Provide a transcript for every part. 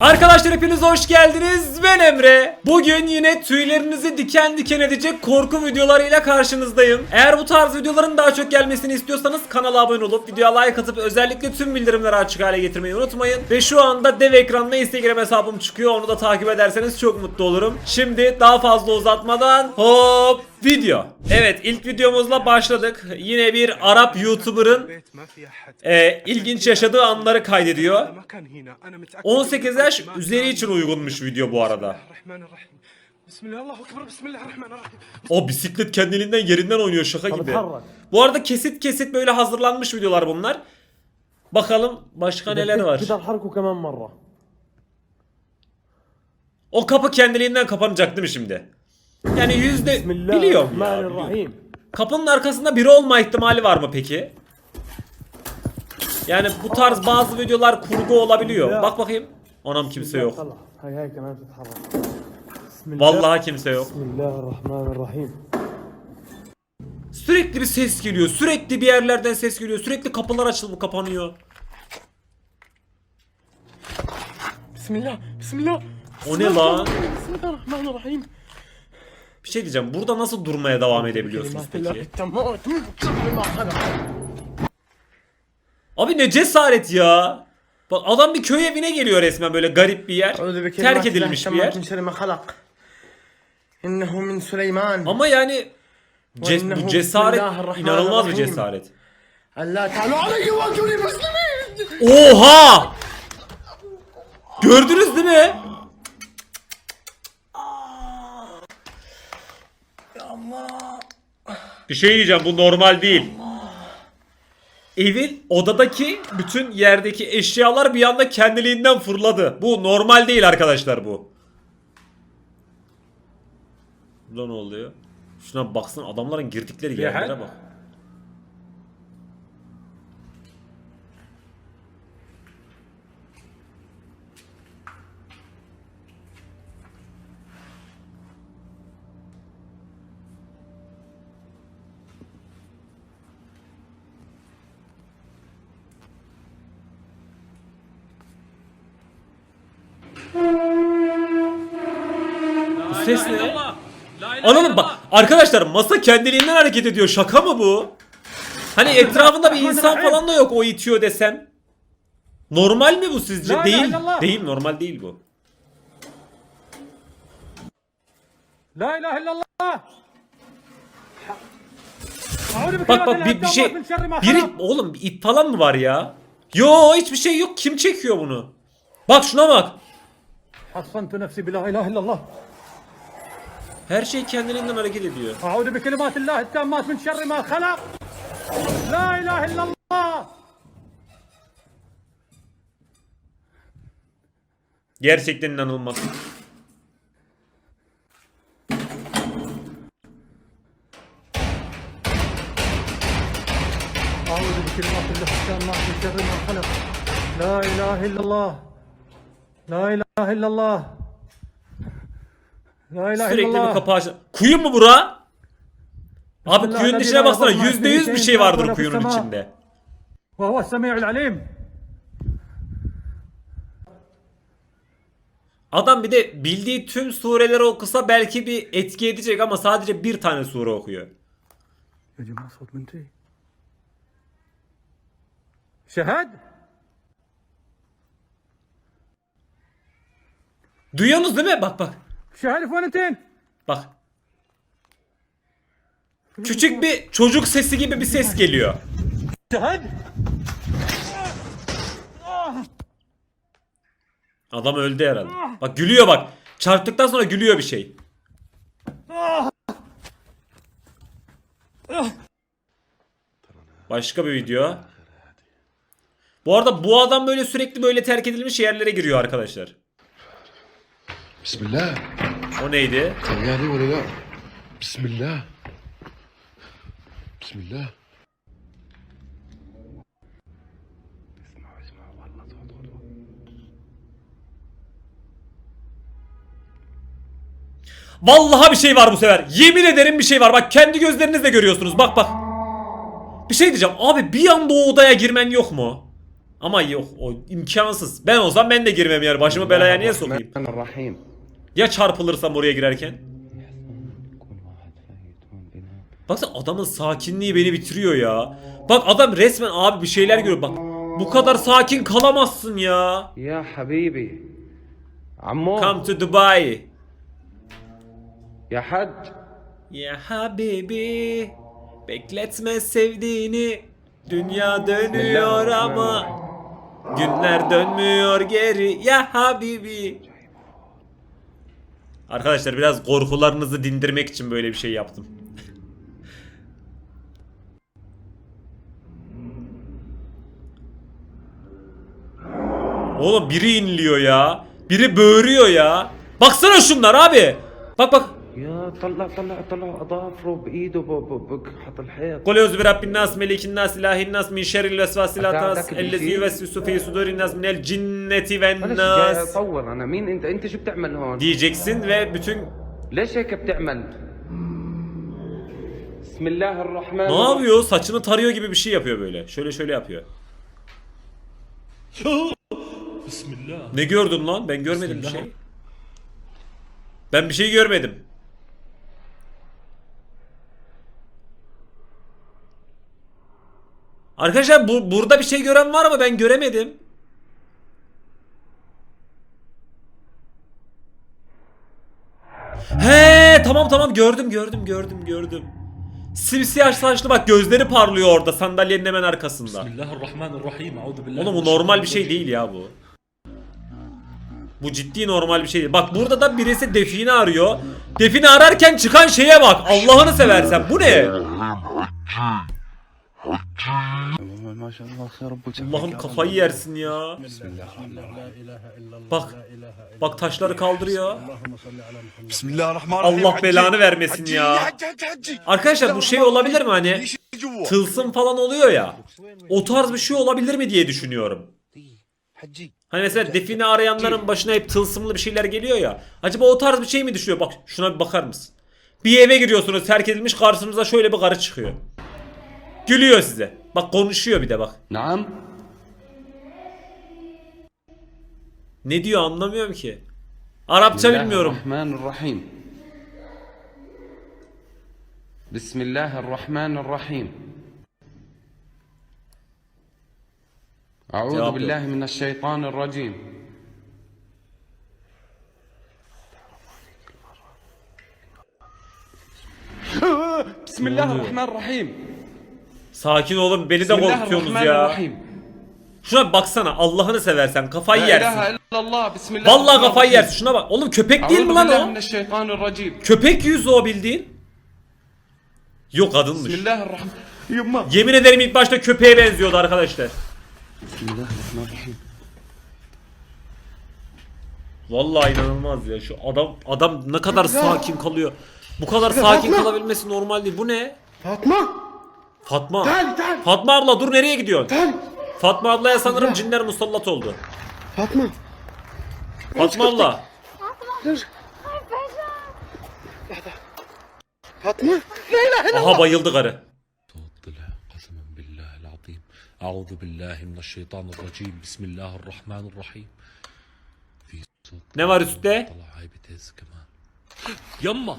Arkadaşlar hepiniz hoş geldiniz. Ben Emre. Bugün yine tüylerinizi diken diken edecek korku videolarıyla karşınızdayım. Eğer bu tarz videoların daha çok gelmesini istiyorsanız kanala abone olup videoya like atıp özellikle tüm bildirimleri açık hale getirmeyi unutmayın. Ve şu anda dev ekranına Instagram hesabım çıkıyor. Onu da takip ederseniz çok mutlu olurum. Şimdi daha fazla uzatmadan hop video. Evet ilk videomuzla başladık. Yine bir Arap YouTuber'ın e, ilginç yaşadığı anları kaydediyor. 18 yaş üzeri için uygunmuş video bu arada. O bisiklet kendiliğinden yerinden oynuyor şaka gibi. Bu arada kesit kesit böyle hazırlanmış videolar bunlar. Bakalım başka neler var. O kapı kendiliğinden kapanacak değil mi şimdi? Yani yüzde biliyorum. Ya, biliyorum. Kapının arkasında biri olma ihtimali var mı peki? Yani bu tarz bazı videolar kurgu olabiliyor. Bak bakayım. Onam kimse yok. Vallahi kimse yok. Bismillahirrahmanirrahim. Sürekli bir ses geliyor. Sürekli bir yerlerden ses geliyor. Sürekli kapılar açılıp kapanıyor. Bismillah. Bismillah. O ne lan? Bismillahirrahmanirrahim. Bir şey diyeceğim. Burada nasıl durmaya devam edebiliyorsunuz peki? Abi ne cesaret ya. Bak adam bir köy evine geliyor resmen böyle garip bir yer. Terk edilmiş bir yer. İnnehu min Süleyman. Ama yani ce bu cesaret inanılmaz bir cesaret. Oha! Gördünüz değil mi? Bir şey diyeceğim bu normal değil. Evin odadaki bütün yerdeki eşyalar bir anda kendiliğinden fırladı. Bu normal değil arkadaşlar bu. Burada ne oluyor? Şuna baksın adamların girdikleri yerlere bak. ses ne? Ananı bak arkadaşlar masa kendiliğinden hareket ediyor. Şaka mı bu? Hani etrafında bir insan falan da yok o itiyor desem. Normal mi bu sizce? La değil. La değil normal değil bu. La ilahe illallah. Bak bak bir, bir şey biri oğlum bir it falan mı var ya? Yo hiçbir şey yok. Kim çekiyor bunu? Bak şuna bak. Hassantu nefsi bila ilahe illallah. Her şey kendiliğinden hareket ediyor. Audu bi kelimatillah tammat min şerri ma halak. La ilahe illallah. Gerçekten inanılmaz. Audu bi kelimatillah tammat min şerri ma halak. La ilahe illallah. La ilahe illallah. La ilahe Sürekli illallah. bir kapağı. Kuyu mu bura? Abi Bismillah, kuyunun içine baksana yüzde yüz bir şey vardır kuyunun içinde. Ve huve semi'ul alim. Adam bir de bildiği tüm sureleri okusa belki bir etki edecek ama sadece bir tane sure okuyor. Şehad. Duyuyorsunuz değil mi? Bak bak. شهد في وين انتين؟ Bak. Küçük bir çocuk sesi gibi bir ses geliyor. شهد Adam öldü herhalde. Bak gülüyor bak. Çarptıktan sonra gülüyor bir şey. Başka bir video. Bu arada bu adam böyle sürekli böyle terk edilmiş yerlere giriyor arkadaşlar. بسم الله o neydi? Yani oraya. Bismillah. Bismillah. Vallahi bir şey var bu sefer. Yemin ederim bir şey var. Bak kendi gözlerinizle görüyorsunuz. Bak bak. Bir şey diyeceğim. Abi bir anda o odaya girmen yok mu? Ama yok o imkansız. Ben olsam ben de girmem yani. Başımı belaya niye sokayım? Ya çarpılırsam oraya girerken? Baksana adamın sakinliği beni bitiriyor ya. Bak adam resmen abi bir şeyler görüyor. Bak bu kadar sakin kalamazsın ya. Ya habibi. Ammo. Come to Dubai. Ya hac. Ya habibi. Bekletme sevdiğini. Dünya dönüyor ama günler dönmüyor geri. Ya habibi. Arkadaşlar biraz korkularınızı dindirmek için böyle bir şey yaptım. Oğlum biri inliyor ya. Biri böğürüyor ya. Baksana şunlar abi. Bak bak. يا طلع طلع طلع اظافره بايده ب- ب- بقحط الحيط Kul euzu bi rabbin nas melikin nas ilahin nas min şerril vesvasil Hatta atas dakika bir ellezî şey- yuvesvisu fî sudurin nas minel cinneti ven معلش جاي nas اطور انا مين انت انت شو بتعمل هون diyeceksin ve bütün ليش هيك بتعمل بسم الله الرحمن ne yapıyor? Saçını tarıyor gibi bir şey yapıyor böyle. Şöyle şöyle yapıyor. Ne gördün lan? Ben görmedim bir şey. Ben bir şey görmedim. Arkadaşlar bu, burada bir şey gören var mı? Ben göremedim. He tamam tamam gördüm gördüm gördüm gördüm. Simsiyah saçlı bak gözleri parlıyor orada sandalyenin hemen arkasında. Bismillahirrahmanirrahim. Oğlum bu normal bir şey değil ya bu. Bu ciddi normal bir şey değil. Bak burada da birisi defini arıyor. Defini ararken çıkan şeye bak. Allah'ını seversen. Bu ne? Allah'ım kafayı yersin ya. Bak. Bak taşları kaldır ya. Bismillahirrahmanirrahim. Allah belanı vermesin ya. Arkadaşlar bu şey olabilir mi hani? Tılsım falan oluyor ya. O tarz bir şey olabilir mi diye düşünüyorum. Hani mesela define arayanların başına hep tılsımlı bir şeyler geliyor ya. Acaba o tarz bir şey mi düşünüyor? Bak şuna bir bakar mısın? Bir eve giriyorsunuz terk edilmiş karşınıza şöyle bir karı çıkıyor. Gülüyor size. Bak konuşuyor bir de bak. Naam. Ne diyor anlamıyorum ki. Arapça bilmiyorum. Rahim. Bismillahirrahmanirrahim. Euzu billahi mineşşeytanirracim. Bismillahirrahmanirrahim. Sakin olun beni de korkutuyorsunuz ya. Şuna baksana Allah'ını seversen kafayı yersin. Allah. Vallahi kafayı yersin şuna bak. Oğlum köpek değil mi lan o? Köpek yüzü o bildiğin. Yok kadınmış. Yemin ederim ilk başta köpeğe benziyordu arkadaşlar. Bismillahirrahmanirrahim. Vallahi inanılmaz ya şu adam adam ne kadar sakin kalıyor. Bu kadar sakin kalabilmesi normal değil. Bu ne? Fatma! Fatma. تعالي تعالي Fatma abla dur nereye gidiyorsun? تعالي Fatma ablaya sanırım cinler musallat oldu. فاطمة Fatma abla. فاطمة Aha bayıldı karı. طلع قسما بالله العظيم أعوذ بالله من الشيطان الرجيم بسم الله الرحمن الرحيم في صوت Ne var üstte? طلع هاي بتهز كمان يما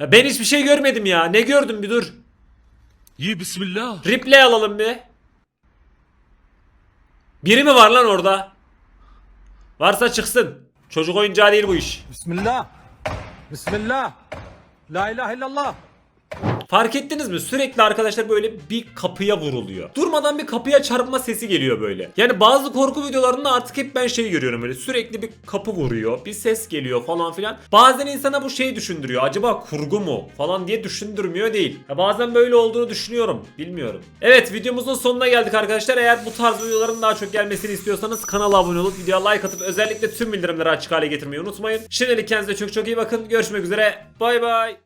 Ya ben hiçbir şey görmedim ya. Ne gördüm bir dur. İyi bismillah. Replay alalım bir. Biri mi var lan orada? Varsa çıksın. Çocuk oyuncağı değil bu iş. Bismillah. Bismillah. La ilahe illallah. Fark ettiniz mi? Sürekli arkadaşlar böyle bir kapıya vuruluyor. Durmadan bir kapıya çarpma sesi geliyor böyle. Yani bazı korku videolarında artık hep ben şey görüyorum böyle sürekli bir kapı vuruyor, bir ses geliyor falan filan. Bazen insana bu şey düşündürüyor. Acaba kurgu mu falan diye düşündürmüyor değil. Ya bazen böyle olduğunu düşünüyorum. Bilmiyorum. Evet videomuzun sonuna geldik arkadaşlar. Eğer bu tarz videoların daha çok gelmesini istiyorsanız kanala abone olup videoya like atıp özellikle tüm bildirimleri açık hale getirmeyi unutmayın. Şimdilik kendinize çok çok iyi bakın. Görüşmek üzere. Bay bay.